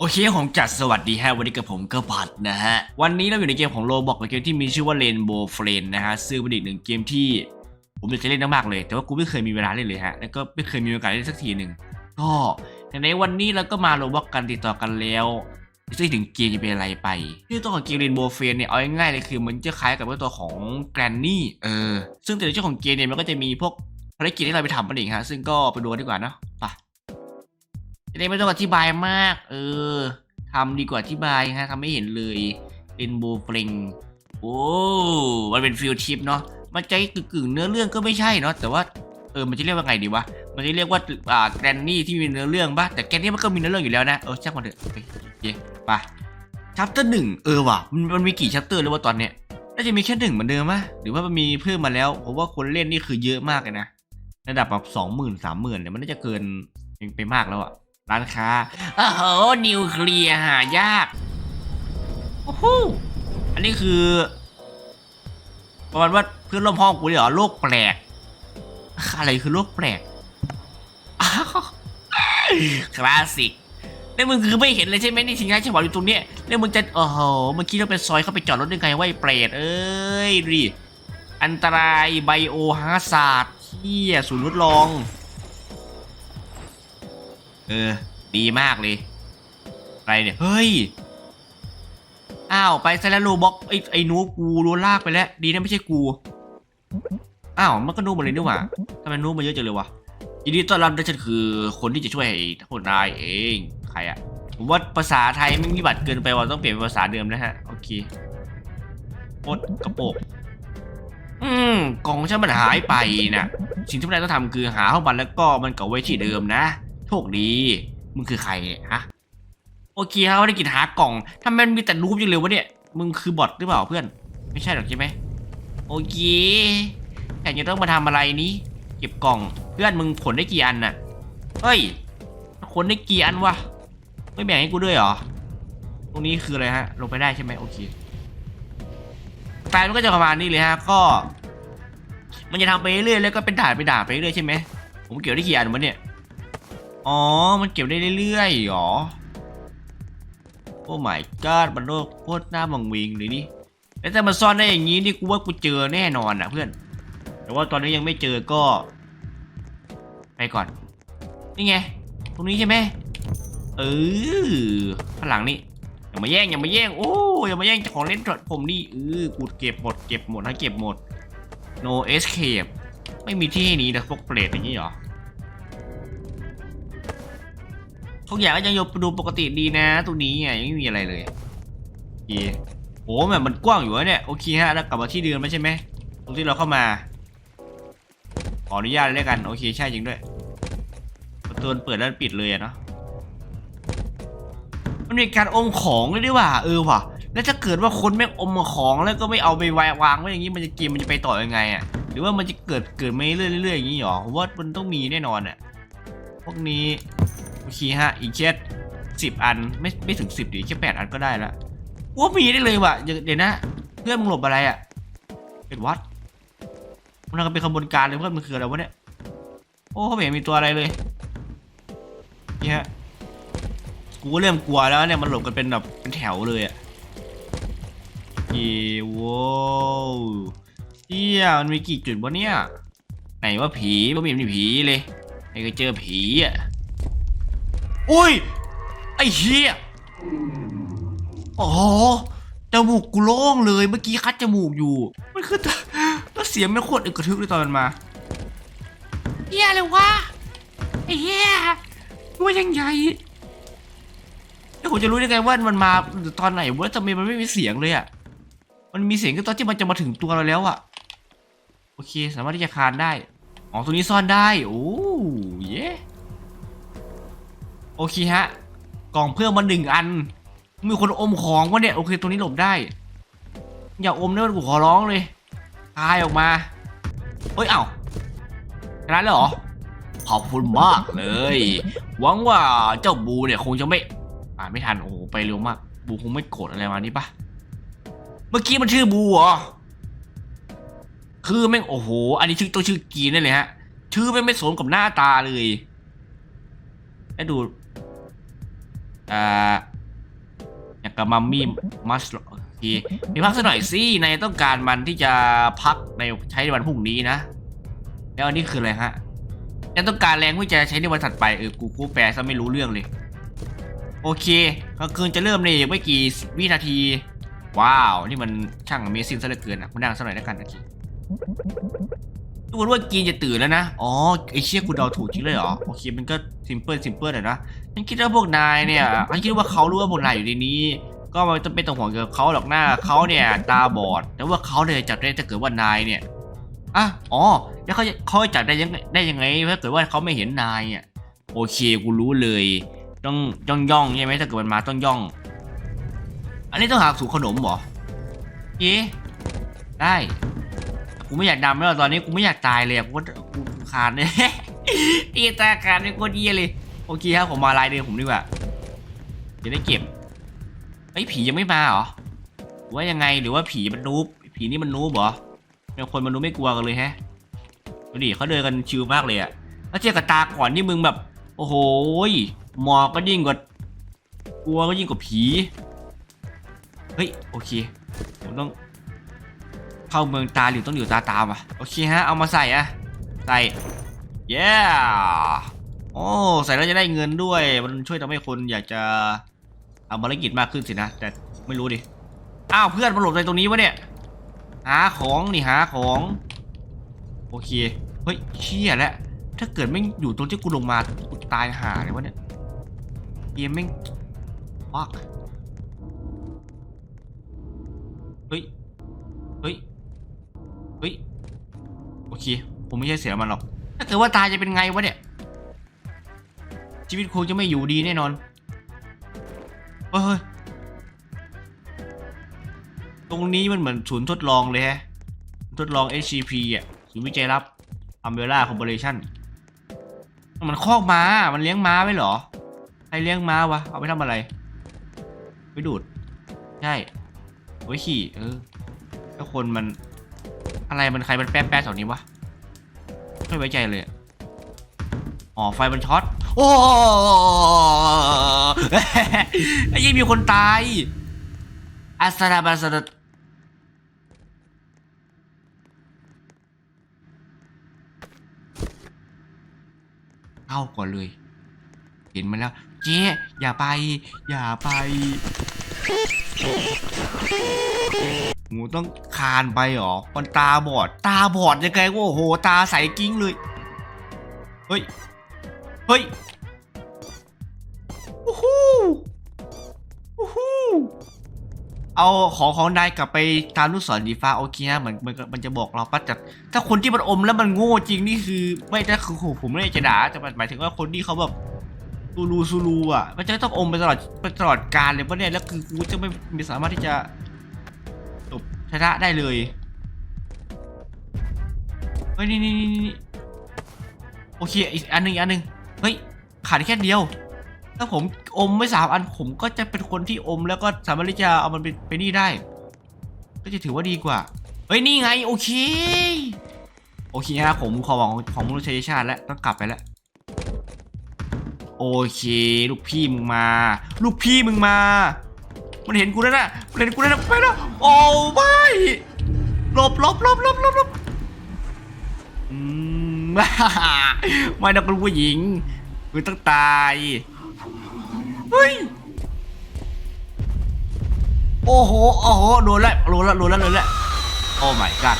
โอเคผมจัดสวัสดีฮะวันนี้กับผมก็บัดนะฮะ วันนี้เราอยู่ในเกมของโลบอกเกมที่มีชื่อว่า Rainbow Friend นะฮะซึ่งเป็นอีกหนึ่งเกมที่ ผมอยากจะเล่นมากๆเลย แต่ว่ากูไม่เคยมีเวลาเล่นเลยฮะ แล้วก็ไม่เคยมีโอกาสเล่นสักทีหนึ่งก็ในวันนี้เราก็มาโลบอกกันติดต่อกันแล้วซึ่งถึงเกมจะเป็นอะไรไปชื่อตัวของเกม Rainbow Friend เนี่ยเอาง่ายๆเลยคือมันจะคล้ายกับตัวของ Granny เออซึ่งแต่ในช่วงของเกมเนี่ยมันก็จะมีพวกภารกิจที่เราไปทำมันเองฮะซึ่งก็ไปดูกันดีกว่านะไป จะได้ไม่ต้องอธิบายมาก เออทำดีกว่าอธิบายฮะทำไม่เห็นเลยเรนโบว์เฟลงโอ้มันเป็นฟิลทิปเนาะมันใจกึ่งเนื้อเรื่องก็ไม่ใช่เนาะแต่ว่าเออมันจะเรียกว่าไงดีวะมันจะเรียกว่าอ่าแกรนนี่ที่มีเนื้อเรื่องปะแต่แกรนนี่มันก็มีเนื้อเรื่องอยู่แล้วนะเออช่างมันเถอะโอเคโอเคไปชัปเตอร์หนึ่งเออว่ะมันมันมีกี่ชัปเตอร์เลยว่าตอนเนี้ยน่าจะมีแค่หนึ่งเหมือนเดิมปะหรือว่ามันมีเพิ่มมาแล้วผมว่าคนเล่นนี่คือเยอะมากเลยนะระดับแบบสองหมื่นสามหมื่นเนี่ยมันน่าจะเกินไปมากแล้วอะ ร้านค้าโอ้โหนิวเคลียร์หายากโอ้โหอันนี้คือประมาณว่าเพื่อนร่วมห้องกูเลยเหรอโรคแปลก อะไรคือโรคแปลกอ้าวคลาสสิกแล้วมึงคือไม่เห็นเลยใช่ไหมนี่ทิ้งท้ายฉบับอยู่ตรงเนี้ยแล้วมึงจะโอ้โหเมื่อกี้เราเป็นซอยเข้าไปจอดรถได้ไงวะไอ้เปรตเอ้ยดูดิอันตรายไบโอฮาซาร์ดเที่ยศูนย์ทดลอง เออ ดีมากเลย อะไรเนี่ย เฮ้ย อ้าว ไปซะแล้วโลบ็อกไอ้ไอ้หนูกูโดนลากไปแล้ว ดีนะไม่ใช่กู อ้าว มันก็นูหมดเลยนี่หว่าทำไมนูมาเยอะจังเลยวะ ยินดีต้อนรับด้วยฉันคือคนที่จะช่วยพวกนายเอง ใครอะผมว่าภาษาไทยไม่มีบัตรเกินไปว่าต้องเปลี่ยนเป็นภาษาเดิมนะฮะ โอเคโคตรกระโปงอืมกล่องฉันมันหายไปนะสิ่งที่พวกนายต้องทำคือหาห้องมันแล้วก็มันเก่าไว้ที่เดิมนะ โชคดี มึงคือใครเนี่ยฮะ โอเคครับภารกิจหากล่องถ้ามันมีแต่รูปอย่างเร็ววะเนี่ย มึงคือบอทหรือเปล่าเพื่อน ไม่ใช่หรอกใช่ไหม โอเคแต่จะต้องมาทำอะไรนี้ เก็บกล่อง เพื่อนมึงขนได้กี่อันน่ะ เฮ้ย ขนได้กี่อันวะ ไม่แบ่งให้กูด้วยเหรอ ตรงนี้คืออะไรฮะ ลงไปได้ใช่ไหมโอเคสไตล์มันก็จะประมาณนี้เลยฮะ ก็ มันจะทำไปเรื่อยๆแล้วก็เป็นด่านไปด่านไปเรื่อยใช่ไหม ผมเกี่ยวได้กี่อันวะเนี่ย อ๋อ มันเก็บได้เรื่อยๆหรอ โอ้ my god มันโลกโคตรหน้ามังวิงเลยนี่แล้วถ้ามันซ่อนได้อย่างนี้นี่กูว่ากูเจอแน่นอนอะเพื่อน แต่ว่าตอนนี้ยังไม่เจอก็ ไปก่อน นี่ไง ตรงนี้ใช่ไหมเออข้างหลังนี่อย่ามาแย่งอย่ามาแย่งโอ้อย่ามาแย่งของเล่นผมนี่เออกูเก็บหมดเก็บหมดนะเก็บหมด no escape ไม่มีที่ให้หนีนะพวกเปรตอย่างนี้หรอ ทุกอย่างก็ยังอยู่ดูปกติดีนะตรงนี้อะยังไม่มีอะไรเลยโอเคโอ้แบบมันกว้างอยู่วะเนี่ยโอเคฮะแล้วกลับมาที่เดิมแล้วใช่ไหมตรงที่เราเข้ามาขออนุญาตเลยกันโอเคใช่จริงด้วยประตูเปิดแล้วปิดเลยเนาะมันมีการอมของเลยด้วยว่ะเออว่ะ แล้วถ้าเกิดว่าคนไม่อมของแล้วก็ไม่เอาไปวางไว้อย่างนี้มันจะเกมมันจะไปต่อยังไงอะหรือว่ามันจะเกิดเกิดไม่เรื่อยๆอย่างนี้หรอว่ามันต้องมีแน่นอนอะพวกนี้ โอเคฮะ อีกแค่สิบอันไม่ไม่ถึงสิบดิแค่แปดอันก็ได้ละว่ามีได้เลยว่ะเดี๋ยวนะ เพื่อนมึงหลบอะไรอะเป็นวัดมันกำลังเป็นขบวนการเลยเพื่อนมันคืออะไรวะเนี่ยโอ้ไม่เห็นมีตัวอะไรเลยนี่ฮะกูก็เริ่มกลัวแล้วเนี่ยมันหลบกันเป็นแบบเป็นแถวเลยอะเย้โว้เฮียมันมีกี่จุดวะเนี่ย ไหนว่าผีไม่เห็นมีผีเลยไม่เคยเจอผีอะ อุ้ย ไอ้เหี้ยอ๋อจมูกกูโล่งเลยเมื่อกี้คัดจมูกอยู่ มันคือแล้วเสียงไม่โคตรอึกกระทึกเลยตอนมันมาเหี้ยเลยวะไอ้เหี้ยตัวยังใหญ่แล้วผมจะรู้ได้ไงว่ามันมาตอนไหนวะทำไมมันไม่มีเสียงเลยอะ มันมีเสียงก็ตอนที่มันจะมาถึงตัวเราแล้วอะ โอเค สามารถที่จะคานได้ อ๋อตรงนี้ซ่อนได้ โอ้เย้ โอเคฮะ กล่องเพิ่มมาหนึ่งอัน มีคนอมของวะเนี่ย โอเค ตรงนี้หลบได้ อย่าอมนะกูขอร้องเลยคายออกมาเฮ้ย เอ้าชนะแล้วเหรอ ขอบคุณมากเลย หวังว่าเจ้าบูเนี่ยคงจะไม่ อ่านไม่ทัน โอ้ไปเร็วมาก บูคงไม่โกรธอะไรมานี่ปะเมื่อกี้มันชื่อบูเหรอ คือแม่งโอ้โห อันนี้ชื่อต้องชื่อกีนนั่นเลยฮะ ชื่อแม่งไม่สมกับหน้าตาเลยแล้วดู อ่าอย่างกับมัมมี่มัสโอเคมีพักสักหน่อยสินายต้องการมันที่จะพักในใช้ในวันพรุ่งนี้นะ แล้วอันนี้คืออะไรฮะยังต้องการแรงที่จะใช้ในวันถัดไปเออกูกูแปลซะไม่รู้เรื่องเลย โอเคกลางคืนจะเริ่มในอีกไม่กี่วินาที ว้าว นี่มันช่าง Amazing ซะเหลือเกินอะคุณนั่งสักหน่อยแล้วกันโอเคดูเหมือนว่ากีนจะตื่นแล้วนะ อ๋อไอเชี่ยกูเดาถูกจริงเลยเหรอ โอเค มันก็ซิมเพิลซิมเพิลอะนะ ฉันคิดว่าพวกนายเนี่ยฉันคิดว่าเขารู้ว่าพวกนายอยู่ในนี้ ก็ไม่ต้องเป็นต้องห่วงเกี่ยวกับเขาหรอกหน้าเขาเนี่ยตาบอด แต่ว่าเขาเนี่ยจับได้ถ้าเกิดว่านายเนี่ยอะอ๋อ แล้วเขาเขาจับได้ยังไงได้ยังไงถ้าเกิดว่าเขาไม่เห็นนายอะโอเคกูรู้เลย ต้องย่องย่องใช่ไหมถ้าเกิดมันมาต้องย่อง อันนี้ต้องหาสูตรขนมเหรอเอ๊ได้กูไม่อยากดำแล้วตอนนี้กูไม่อยากตายเลยอะกูว่ากูกูคานเลยตีตาคานเป็นคนเยี่ยเลย โอเคครับผมมาลายเดิมผมดีกว่าจะได้เก็บเฮ้ผียังไม่มาเหรอว่ายังไงหรือว่าผีมันนูบผีนี่มันนูบเหรอเป็นคนมันนูบไม่กลัวกันเลยแฮะดูดิเขาเดินกันชิลมากเลยอะแล้วเทียบกับตาก่อนนี่มึงแบบ โอ้โหหมอกก็ยิ่งกว่ากลัวก็ยิ่งกว่าผีเฮ้ยโอเคผมต้องเข้าเมืองตาหลิวต้องหลิวตาตามอะโอเคฮะเอามาใส่อะใส่เย้ โอ้ใส่แล้วจะได้เงินด้วย มันช่วยทำให้คนอยากจะทำภารกิจมากขึ้นสินะ แต่ไม่รู้ดิ อ้าวเพื่อนมาหลบในตรงนี้วะเนี่ย หาของนี่หาของ โอเค เฮ้ยเชี่ยแล้ว ถ้าเกิดไม่อยู่ตรงที่กูลงมากูตายหาเลยวะเนี่ยเกมแม่งฟักเฮ้ย เฮ้ย เฮ้ย โอเค ผมไม่ใช่เสียมันหรอก ถ้าเกิดว่าตายจะเป็นไงวะเนี่ย ชีวิตคงจะไม่อยู่ดีแน่นอนเฮ้ยเฮ้ย ตรงนี้มันเหมือนศูนย์ทดลองเลยฮะ ทดลอง SCP อะ ศูนย์วิจัยลับ Umbrella Corporation มันคอกม้า มันเลี้ยงม้าไว้เหรอ ใครเลี้ยงม้าวะ เอาไปทำอะไร ไปดูด ใช่ไว้ขี่ เออถ้าคนมัน อะไรมันใครมันแป๊ะแป๊ะแถวนี้วะ ไม่ไว้ใจเลยอ๋อไฟมันช็อต โอ้ไอ้ยี่มีคนตายอัสราบาสดเข้าก่อนเลย เห็นมันแล้ว เจ๊อย่าไป อย่าไปหมูต้องคานไปหรอมันตาบอด ตาบอดยังไงวะโอ้โห ตาใสกิ้งเลย เฮ้ย เฮ้ยโอ้โหโอ้โหเอาของของนายกลับไปตามลูกศรสีฟ้าโอเคฮะเหมือนมันมันจะบอกเราปะแต่ถ้าคนที่มันอมแล้วมันโง่จริงนี่คือ ไม่ได้คือผมไม่ได้จะด่าแต่หมายถึงว่าคนที่เขาแบบซูรูซูรูอะมันจะต้องอมไปตลอดไปตลอดกาลเลยปะเนี่ยแล้วคือกูจะไม่ไม่สามารถที่จะจบชนะได้เลยเฮ้ยนี่นี่นี่นี่โอเคอีกอันหนึ่งอีกอันหนึ่ง เฮ้ยขาดแค่เดียว ถ้าผมอมไม่สามอันผมก็จะเป็นคนที่อมแล้วก็สามารถที่จะเอามันไปไปนี่ได้ ก็จะถือว่าดีกว่า เฮ้ยนี่ไงโอเค โอเคฮะผมขอหวังของมนุษยชาติแล้วต้องกลับไปแล้ว โอเค ลูกพี่มึงมา ลูกพี่มึงมา มันเห็นกูแล้วนะมันเห็นกูแล้วนะไปแล้วโอ้ไม่หลบหลบหลบหลบหลบหลบอืม ไม่นะคุณผู้หญิงคุณต้องตายเฮ้ยโอ้โหโอ้โหโดนแล้วโดนแล้วโดนแล้วโดนแล้วโอ้ my god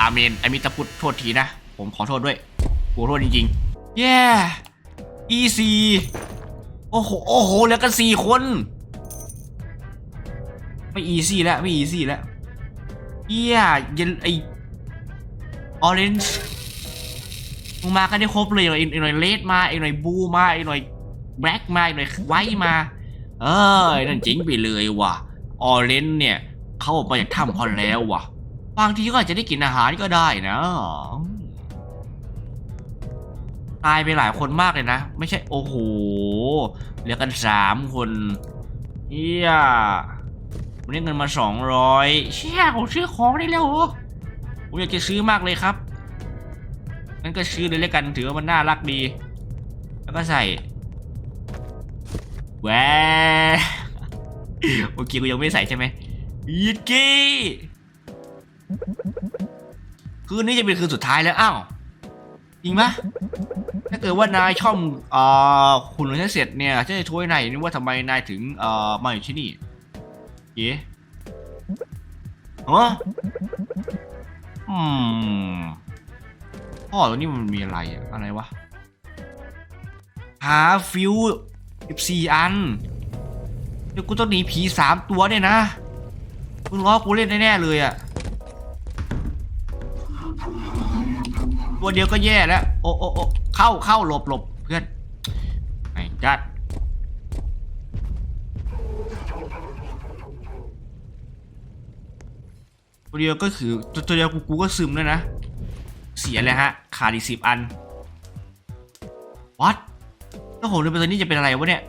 อาเมนไอมิตาพุทธโทษทีนะ ผมขอโทษด้วยขอโทษจริงๆ แย่ easy โอ้โหโอ้โหเหลือกันสี่คน ไม่ easy แล้วไม่ easy แล้วเยี่ยเย็นไอ orange มึงมากันได้ครบเลยอีกหน่อยเลดมาอีกหน่อยบูมาอีกหน่อยแบล็กมาอีกหน่อยไวท์มา เอ้ยนั่นจริงไปเลยว่ะออเรนจ์เนี่ย เขาออกมาจากถ้ำพอแล้วว่ะ บางทีก็อาจจะได้กินอาหารก็ได้นะตายไปหลายคนมากเลยนะ ไม่ใช่โอ้โหเหลือกันสามคนเฮียวันนี้เงินมาสองร้อยเชี่ยผมซื้อของได้แล้วเหรอ ผมอยากจะซื้อมากเลยครับงั้นก็ซื้อเลยแล้วกันถือว่ามันน่ารักดี แล้วก็ใส่แหวโอเคกูยังไม่ใส่ใช่ไหมยีกี้คืนนี้จะเป็นคืนสุดท้ายแล้วอ้าวจริงปะถ้าเกิดว่านายช่อมเอ่อคุณของฉันเสร็จเนี่ยจะช่วยนายนี่ว่าทำไมนายถึงเอ่อมาอยู่ที่นี่เย้ฮะ อืมพ่อตัวนี้มันมีอะไรอะอะไรวะ หาฟิวสิบสี่อัน เดี๋ยวกูต้องหนีผีสามตัวเนี่ยนะ มึงล้อกูเล่นแน่ๆเลยอะตัวเดียวก็แย่แล้ว โอ้โอ้โอ้เข้าเข้าหลบหลบเพื่อนไอ้จัด ตัวเดียวก็คือตัวเดียวกูกูก็ซึมแล้วนะ เสียเลยฮะ ขาดอีกสิบอันวัดถ้าผมเดินไปตอนนี้จะเป็นอะไรวะเนี่ย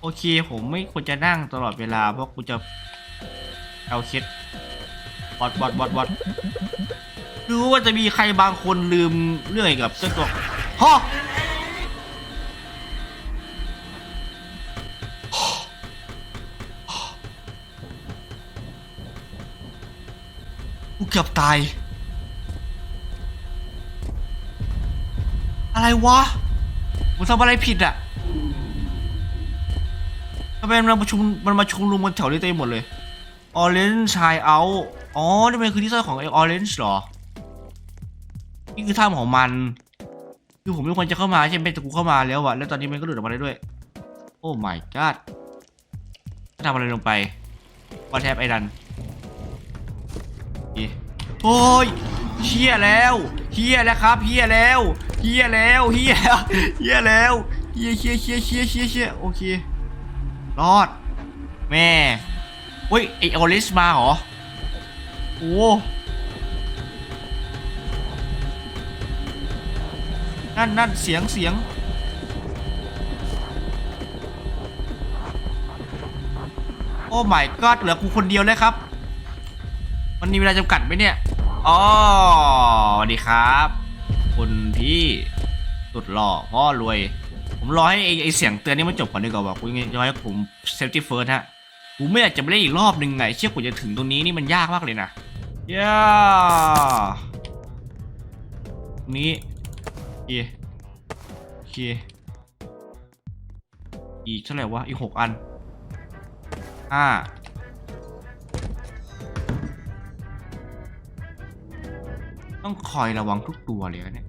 โอเคผมไม่ควรจะนั่งตลอดเวลา เพราะกูจะเอาเคสบอดบอดบอดบอดรู้ว่าจะมีใครบางคนลืมเรื่องเกี่ยวกับเจ้าตัวฮะ เกือบตาย อะไรวะผมทำอะไรผิดอะทำไมมันมาประชุมมันมาชุมนุมกันแถวนี้เต็มหมดเลย Orange Child Out อ๋อ นี่มันคือที่ซ่อนของไอ้ Orange เหรอ นี่คือถ้ำของมัน คือผมไม่ควรจะเข้ามาใช่ไหมแต่กูเข้ามาแล้วอะแล้วตอนนี้มันก็หลุดออกมาได้ด้วย โอ้ my god ทำอะไรลงไปวันแทบไอ้ดัน โอเคโอ้ยเฮียแล้วเฮียแล้วครับเฮียแล้วเฮียแล้วเฮียเฮียแล้วเฮียเฮียเฮียเฮียเฮียเฮียโอเครอดแม่เฮ้ยไอออริสมาเหรอโอ้นั่นนั่นเสียงเสียงโอ้ my god เหลือกูคนเดียวเลยครับ มันมีเวลาจำกัดไหมเนี่ยอ๋อสวัสดีครับ คุณพี่สุดหล่อพ่อรวย ผมรอให้ไอ้ไอเสียงเตือนนี้มันจบก่อนดีกว่าว่ากูยังจะให้ผมเซฟตี้เฟิร์สฮะกูไม่อยากจะไปเล่นอีกรอบหนึ่งไงเชื่อกูจะถึงตรงนี้นี่มันยากมากเลยนะย่าตรงนี้โอเคโอเคอีกเท่าไหร่วะอีกหกอันห้า ต้องคอยระวังทุกตัวเลยนะเนี่ย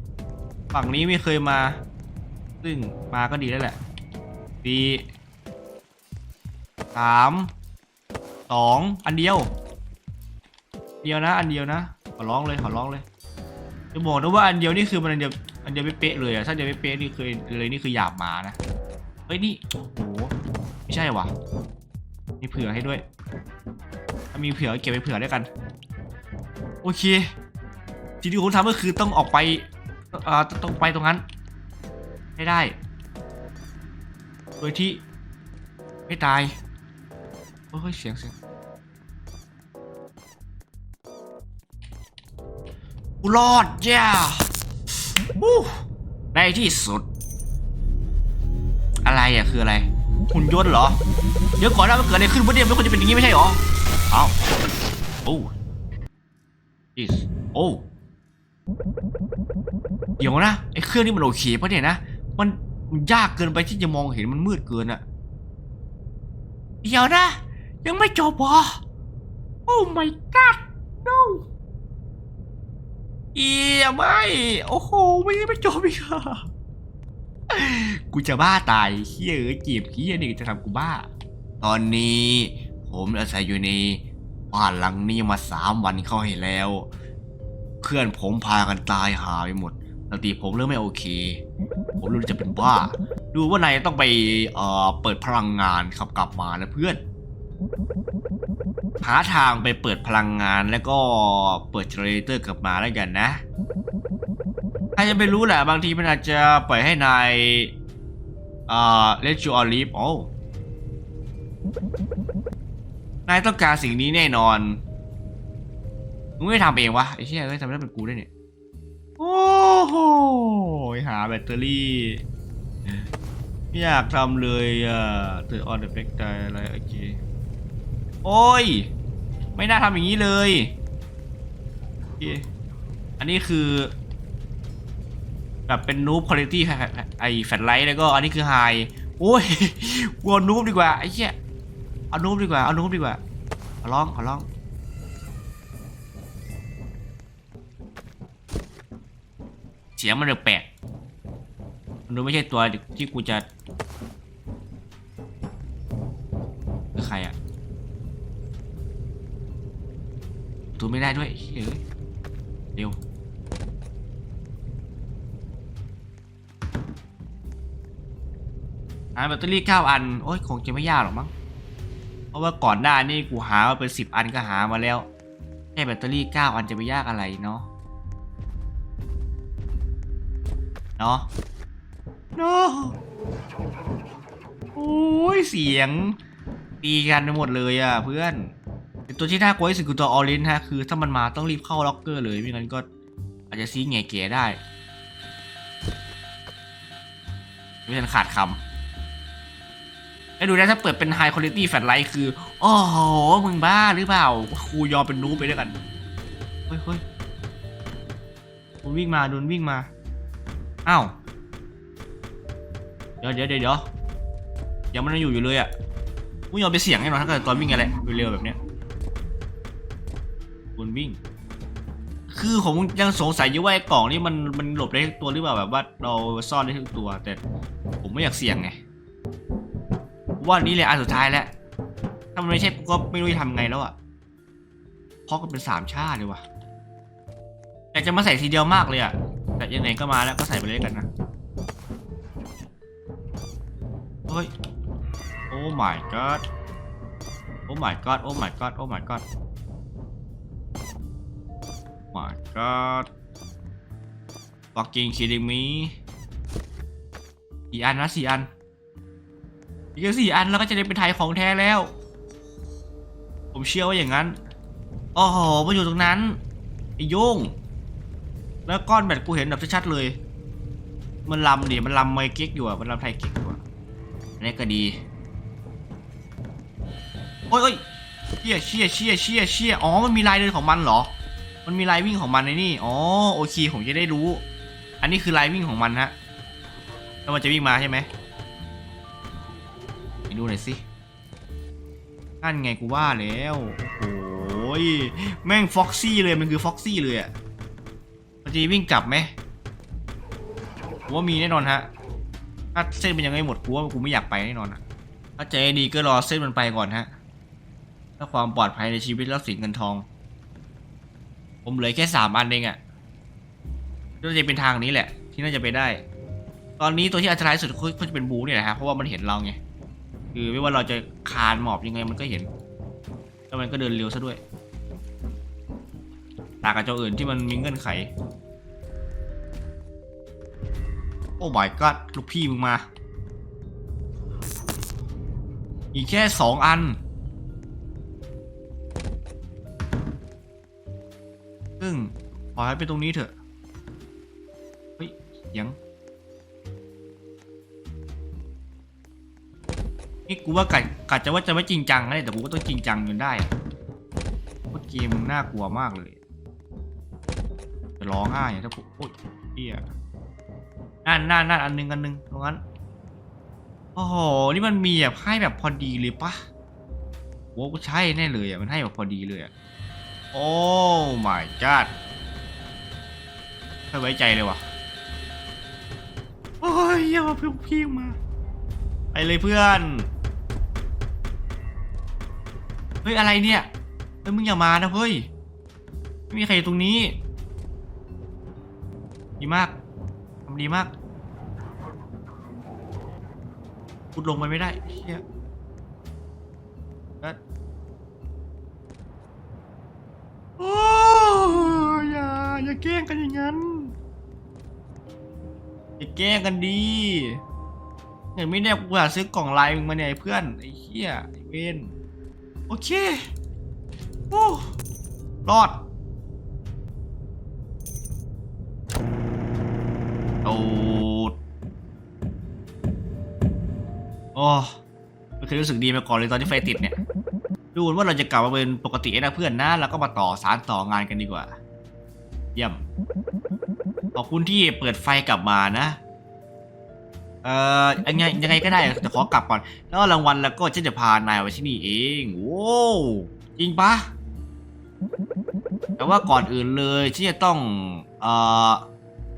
ฝั่งนี้ไม่เคยมา ซึ่งมาก็ดีแล้วแหละสี่สามสองอันเดียว เดียวนะ อันเดียวนะ ขอร้องเลยขอร้องเลยจะบอกนะว่าอันเดียวนี่คือมันอันเดียวอันเดียวไม่เป๊ะเลยอะถ้าเดียวไม่เป๊ะนี่คือเลยนี่คือหยาบมานะเฮ้ยนี่โอ้โหไม่ใช่วะมีเผื่อให้ด้วย ถ้ามีเผื่อเก็บไปเผื่อด้วยกัน โอเค สิ่งที่ผมทำก็คือต้องออกไปเอ่อต้องไปตรงนั้น ให้ได้ โดยที่ไม่ตายโอ้ยเสียงเสียงกูรอดจ้าวู้ในที่สุด อะไรอะคืออะไรหุ่นยนต์เหรอ เดี๋ยวก่อนนะมันเกิดอะไรขึ้นวะเนี่ยไม่ควรจะเป็นอย่างนี้ไม่ใช่หรอ เอ้าโอ้ jeez โอ้ เดี๋ยวนะไอ้เครื่องนี้มันโอเคปะเนี่ยนะมันมันยากเกินไปที่จะมองเห็นมันมืดเกินอะเดี๋ยวนะ ยังไม่จบหรอโอ้ my god no เอียไม่ โอ้โห ไม่ไม่จบอีกอะกูจะบ้าตายเฮียเอ้ยจีบเฮียนี่จะทำกูบ้า ตอนนี้ ผมอาศัยอยู่ในบ้านหลังนี้มาสามวันเข้าให้แล้ว เพื่อนผมพากันตายหาไปหมด สติผมเริ่มไม่โอเค ผมรู้จะเป็นบ้า ดูว่านายต้องไปเอ่อเปิดพลังงานขับกลับมานะเพื่อน หาทางไปเปิดพลังงานแล้วก็เปิดเจเนเรเตอร์กลับมาแล้วกันนะใครจะไปรู้แหละบางทีมันอาจจะปล่อยให้นายเอ่อ let you all live โอ้นายต้องการสิ่งนี้แน่นอนมึงไม่ทำเองวะไอ้เชี่ยเอ้ยทำไมต้องเป็นกูด้วยเนี่ย โอ้โหหาแบตเตอรี่ ไม่อยากทำเลยอะเธอออนเดอะเฟกตายอะไรโอเค โอ้ย ไม่น่าทำอย่างนี้เลยโอเคอันนี้คือ แบบเป็นนูบคุณภาพไอแฟลชไลท์แล้วก็อันนี้คือไฮโอ้ยกลัวนูบดีกว่าไอ้เหี้ยเอานูบดีกว่าเอานูบดีกว่าขอร้องขอร้อง เสียงมันแปลกมันดูไม่ใช่ตัวที่กูจะคือใครอะดูไม่ได้ด้วยเฮ้ยเร็วหาแบตเตอรี่เก้าอัน โอ้ยคงจะไม่ยากหรอกมั้ง เพราะว่าก่อนหน้านี่กูหามาเป็นสิบอันก็หามาแล้วแค่แบตเตอรี่เก้าอันจะไปยากอะไรเนาะ เนาะเนาะโอ้ยเสียงตีกันไปหมดเลยอะเพื่อนตัวที่น่ากลัวที่สุดคือตัวออเรนฮะคือถ้ามันมาต้องรีบเข้าล็อกเกอร์เลยไม่งั้นก็อาจจะซีแง่เก๋ได้ไม่ทันขาดคำให้ดูนะถ้าเปิดเป็น High Quality Fat Light คือ โอ้โห มึงบ้าหรือเปล่าครูยอมเป็นนูบไปด้วยกัน เฮ้ยเฮ้ยโดนวิ่งมาโดนวิ่งมา อ้าว เดี๋ยวเดี๋ยวเดี๋ยวเดี๋ยวยังไมันยังอยู่อยู่เลยอะกูยอมไปเสี่ยงให้หน่อยถ้าเกิดตอนวิ่งอะไรเร็วๆแบบเนี้ยบนวิ่ง คือผมยังสงสัยอยู่ว่าไอ้กล่องนี่มันมันหลบได้ทุกตัวหรือเปล่าแบบว่าเราซ่อนได้ทุกตัว แต่ผมไม่อยากเสี่ยงไงว่านี้เลยอันสุดท้ายแล้วถ้ามันไม่ใช่กูก็ไม่รู้จะทำไงแล้วอะเพราะกันเป็นสามชาติเลยว่ะอยากจะมาใส่ทีเดียวมากเลยอะ ยังไงก็มาแล้วก็ใส่ไปเลยกันนะ เฮ้ย โอ้ my god โอ้ my god โอ้ my god โอ้ my god my god fucking kidding me กี่อันนะสี่อันอีกสี่อันแล้วก็จะได้เป็นไทยของแท้แล้ว ผมเชื่อว่าอย่างนั้น โอ้โหมาอยู่ตรงนั้นไอ้โย่ง แล้วก้อนแบตกูเห็นแบบชัดๆเลย มันลำดิมันลำไมเก๊กอยู่อะมันลำไทยเก๊กอยู่อะอันนี้ก็ดี โอ้ยโอ้ยเชี่ยเชี่ยเชี่ยเชี่ยเชี่ยอ๋อ มันมีลายเดินของมันเหรอ มันมีลายวิ่งของมันในนี่ อ๋อ โอเค ผมจะได้รู้ อันนี้คือลายวิ่งของมันฮะ แล้วมันจะวิ่งมาใช่ไหมไปดูหน่อยสินั่นไงกูว่าแล้ว โอ้โหยแม่งฟ็อกซี่เลย มันคือฟ็อกซี่เลยอะ จะวิ่งกลับไหมผมว่ามีแน่นอนฮะ ถ้าเส้นมันยังไม่หมดกูว่ากูไม่อยากไปแน่นอนอะถ้าใจดีก็รอเส้นมันไปก่อนฮะถ้าความปลอดภัยในชีวิตแล้วสินเงินทอง ผมเหลือแค่สามอันเองอะน่าจะเป็นทางนี้แหละ ที่น่าจะไปได้ ตอนนี้ตัวที่อันตรายสุดก็จะเป็นบูเนี่ยแหละฮะเพราะว่ามันเห็นเราไงคือไม่ว่าเราจะคานหมอบยังไงมันก็เห็น แล้วมันก็เดินเร็วซะด้วย ต่างกับเจ้าอื่นที่มันมีเงื่อนไข โอ้ my god ลูกพี่มึงมา อีกแค่สองอัน ซึ่งขอให้เป็นตรงนี้เถอะ เฮ้ยยังนี่กูว่ากัดกัดจะว่าจะไม่จริงจังนะแต่กูก็ต้องจริงจังจนได้เพราะเกมน่ากลัวมากเลย จะร้องไห้อะถ้ากูโอ๊ยเฮียนั่นนั่นนั่นอันหนึงอันหนึงตรงนั้นโอ้โหนี่มันมีแบบให้แบบพอดีเลยปะโว้กูใช่แน่เลยอะมันให้แบบพอดีเลยอะโอ้ my god ไม่ไว้ใจเลยว่ะโอ้ยอย่ามาเพิ่งพี่มาไปเลยเพื่อนเฮ้ยอะไรเนี่ยเฮ้ยมึงอย่ามานะเฮ้ยไม่มีใครอยู่ตรงนี้ ดีมากทำดีมากพุดลงไปไม่ได้เฮียโอ้ยอย่าอย่าแกล้งกันอย่างนั้นอย่าแกล้งกันดีเห็นไม่แน่กูอยากซื้อกล่องลายมึงมาเนี่ยเพื่อนไอ้เหี้ยไอ้เวนโอเคโอ้รอด โดดโอ้ไม่เคยรู้สึกดีมาก่อนเลยตอนที่ไฟติดเนี่ย ดูว่าเราจะกลับมาเป็นปกตินะเพื่อนนะแล้วก็มาต่อสารต่องานกันดีกว่า เยี่ยม ขอบคุณที่เปิดไฟกลับมานะ เอ่อยังไงยังไงก็ได้แต่ขอกลับก่อน แล้วรางวัลแล้วก็ฉันจะพานายไว้ที่นี่เอง โอ้จริงปะแต่ว่าก่อนอื่นเลยที่จะต้อง เอ่อ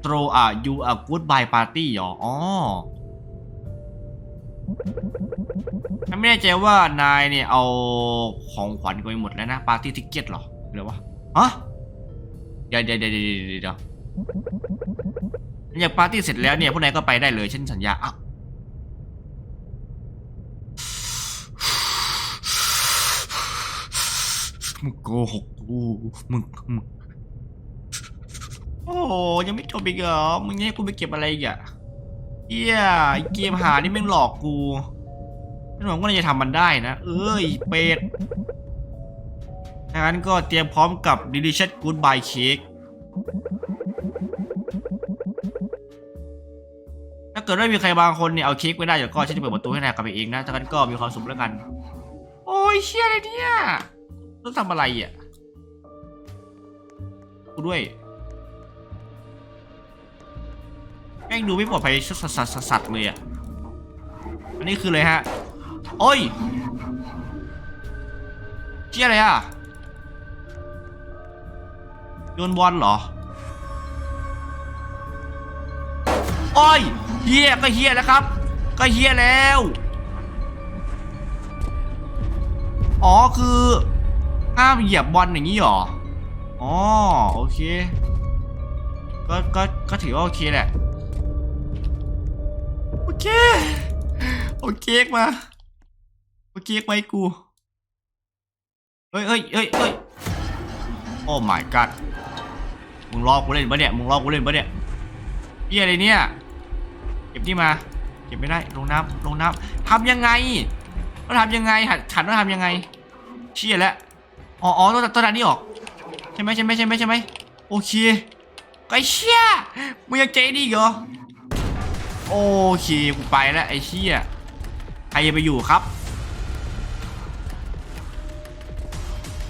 throw a you a goodbye party หรอ อ๋อฉันไม่แน่ใจว่านายเนี่ยเอาของขวัญไปหมดแล้วนะปาร์ตี้ทิกเก็ตหรอหรือวะฮะเดี๋ยวเดี๋ยวเดี๋ยวเดี๋ยวเดี๋ยวเดี๋ยวอยากปาร์ตี้เสร็จแล้วเนี่ยพวกนายก็ไปได้เลยฉันสัญญาอ้าวมึงโกหกกูมึงมึง อ้โหยังไม่จบอีกเหรอมึงยังให้กูไปเก็บอะไรอีกอะเฮียไอเกมหานี่แม่งหลอกกูฉันหวังว่าน่าจะทำมันได้นะ เอ้ยเป็ดดังนั้นก็เตรียมพร้อมกับ delicious goodbye cake ถ้าเกิดว่ามีใครบางคนเนี่ยเอาเค้กไม่ได้เดี๋ยวก็ฉันจะเปิดประตูให้นายกลับไปเองนะจากนั้นก็มีความสุขแล้วกัน โอ้ยเชี่ยอะไรเนี่ยต้องทำอะไรอะกูด้วย แม่งดูไม่ปลอดภัยสัสสัสสัสเลยอะ อันนี้คืออะไรฮะ โอ้ยเชี่ยอะไรอะ โยนบอลเหรอ โอ้ยเฮียก็เฮียแล้วครับ ก็เฮียแล้ว อ๋อคือห้ามเหยียบบอลอย่างนี้เหรอ อ๋อโอเค ก็ ก็ ก็ถือว่าโอเคแหละ โอเคโอเคกมาโอเคกมาให้กูเฮ้ยเฮ้ยเฮ้ยเฮ้ยโอ้ my god มึงรอกูเล่นปะเนี่ย มึงรอกูเล่นปะเนี่ยเฮียอะไรเนี่ย เก็บนี่มา เก็บไม่ได้ ลงน้ำลงน้ำทำยังไงต้องทำยังไง หัดฉันต้องทำยังไง เชี่ยแล้ว อ๋ออ๋อตัวตัวนั้นนี่ออก ใช่ไหมใช่ไหมใช่ไหมใช่ไหมโอเคก็ไอ้เชี่ยมึงยังเจ๊ดีเหรอ โอเคกูไปแล้วไอ้เชี่ยใครจะไปอยู่ครับ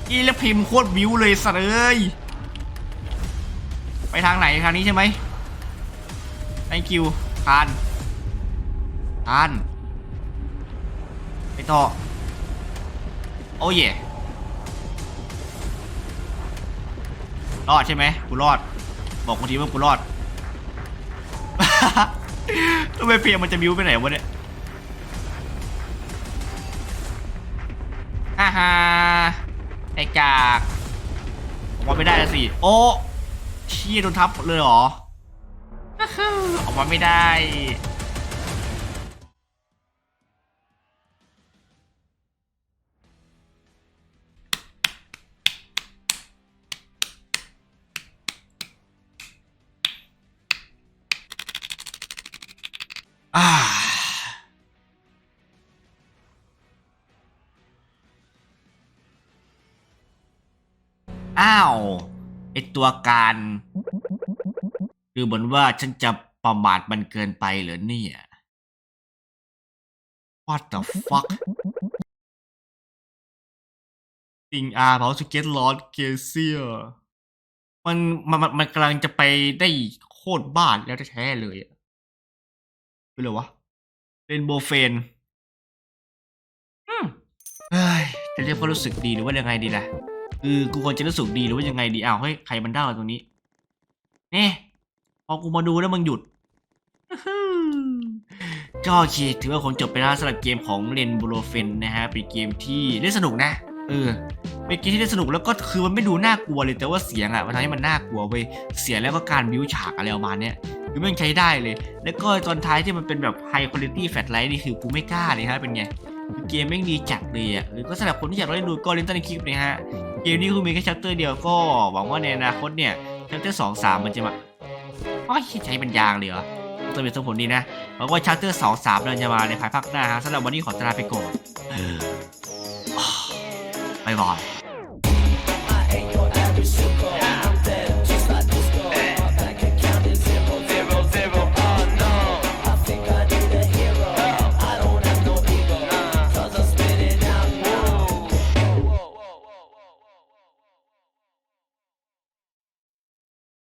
อีแล้วพิมพ์โคตรบิวเลยสัตว์เอ้ยไปทางไหนทางนี้ใช่ไหม thank you ทานทานไปต่อโอ้เย่รอดใช่ไหมกูรอด บอกกูทีว่ากูรอด ทำไมเพียงมันจะบิ้วไปไหนวะเนี่ยฮ่าฮ่าไอ้กากออกมาไม่ได้แล้วสิ โอ้เชี่ยโดนทับเลยเหรอออกมาไม่ได้ อ้าวไอตัวการดูเหมือนว่าฉันจะประมาทมันเกินไปเหรอเนี่ย What the fuck Thing are about to get lost Glacier มันมันมันมันกำลังจะไปได้โคตรบ้านแล้วแท้ๆเลยอะคืออะวะเรนโบเฟนอืมเฮ้ยจะเรียกว่ารู้สึกดีหรือว่ายังไงดีล่ะ คือกูควรจะรู้สึกดีหรือว่ายังไงดีอ้าวเฮ้ยใครมันเด้าตรงนี้เนี่พอกูมาดูแล้วมึงหยุดก็โอเคถือว่าคงจบไปแล้วสำหรับเกมของเรนโบว์เฟนนะฮะเป็นเกมที่เล่นสนุกนะเออเป็นเกมที่เล่นสนุกแล้วก็คือมันไม่ดูน่ากลัวเลยแต่ว่าเสียงอะมันทำให้มันน่ากลัวเวเสียงแล้วก็การบิวฉากอะไรประมาณเนี้ยคือมันใช้ได้เลย แล้วก็ตอนท้ายที่มันเป็นแบบ High Quality Fat Light นี่คือกูไม่กล้าเลยฮะเป็นไงเกมแม่งดีจัดเลยอะหรือก็สำหรับคนที่อยากเล่นดูก็เล่นต้นในคลิปนะฮะ เกมนี้คุณมีแค่ชัปเตอร์เดียวก็หวังว่าในอนาคตเนี่ยชัปเตอร์สองสามมันจะมาโอ้ยใช้เป็นยางเลยเหรอตัวเป็นสมผลดีนะหวังว่าชัปเตอร์สองสามเราจะมาในภายภาคหน้าฮะสำหรับวันนี้ขอตลาไปก่อนบายบาย